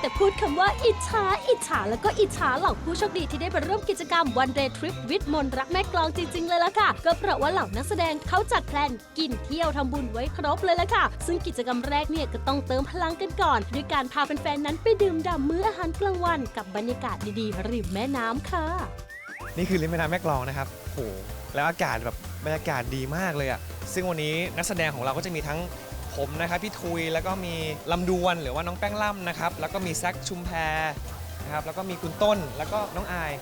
แต่พูดคำว่าอิจฉาอิจฉาแล้วก็อิจฉาเหล่าผู้โชคดีที่ได้มาร่วมกิจกรรมวันเดย์ทริปวิดมนรักแม่กลองจริง ๆ เลยล่ะค่ะ ก็เพราะว่าเหล่านักแสดงเขาจัดแพลนกินเที่ยวทำบุญไว้ครบเลยล่ะค่ะ ซึ่งกิจกรรมแรกเนี่ยก็ต้องเติมพลังกันก่อน ด้วยการพาแฟนๆนั้นไปดื่มด่ำมื้ออาหารกลางวันกับบรรยากาศดีๆริมแม่น้ำค่ะ นี่คือริมแม่น้ำแม่กลองนะครับโหแล้วอากาศแบบบรรยากาศดีมากเลยอะ่ะ ซึ่งวันนี้นักแสดงของเราก็จะมีทั้ง ผมนะครับพี่ทุยแล้วก็มีลำดวนหรือว่าน้องแป้งล่ำนะครับ แล้วก็มีแซคชุมแพรนะครับแล้วก็มีคุณต้นแล้วก็น้องอาย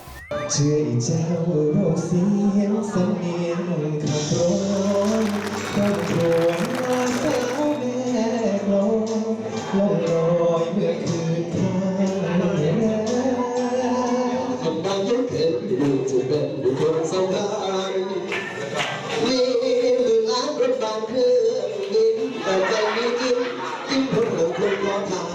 เชื่ออีเจ้าโรคสีเห็นสำเนียงขับร้อนต้องครวญมาสาวแม่กลองลอยลอยเมื่อคืนทางคนบางยังเกิดอยู่จะเป็นบุคคลสำคัญมีหมื่นล้านรถบางคืองบิน แต่ใจมีกินกินคนหลงคนรอทาง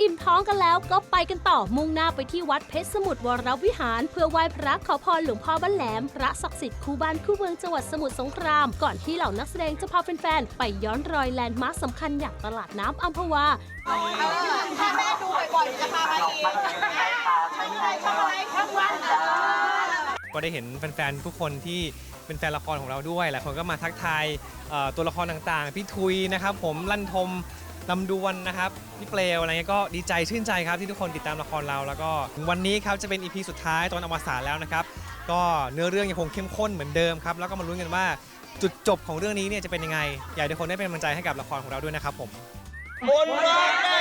อิ่มท้องกันแล้วก็ไปกันต่อมุ่งหน้าไปที่วัดเพชรสมุทรวรวิหาร เพื่อไหว้พระขอพรหลวงพ่อบ้านแหลม พระศักดิ์สิทธิ์คู่บ้านคู่เมืองจังหวัดสมุทรสงคราม ก่อนที่เหล่านักแสดงจะพาแฟนๆไปย้อนรอยแลนด์มาร์คสำคัญอย่างตลาดน้ำอัมพวาถ้าแม่ดูบ่อยๆจะพามาอีกทำอะไรทั้งวันอะ ก็ได้เห็นแฟนๆทุกคนที่เป็นแฟนละครของเราด้วยหลายคนก็มาทักทายเอ่อตัวละครต่างๆ พี่ทุยนะครับ ผมลั่นทมลำดวนนะครับพี่เปลวอะไรเงี้ยก็ดีใจชื่นใจครับที่ทุกคนติดตามละครเรา แล้วก็ถึงวันนี้ครับจะเป็นอีพีสุดท้ายตอนอวสานแล้วนะครับ ก็เนื้อเรื่องยังคงเข้มข้นเหมือนเดิมครับแล้วก็มาลุ้นกันว่าจุดจบของเรื่องนี้เนี่ยจะเป็นยังไงอยากให้ทุกคนได้เป็นกำลังใจให้กับละครของเราด้วยนะครับผมมนรักแม่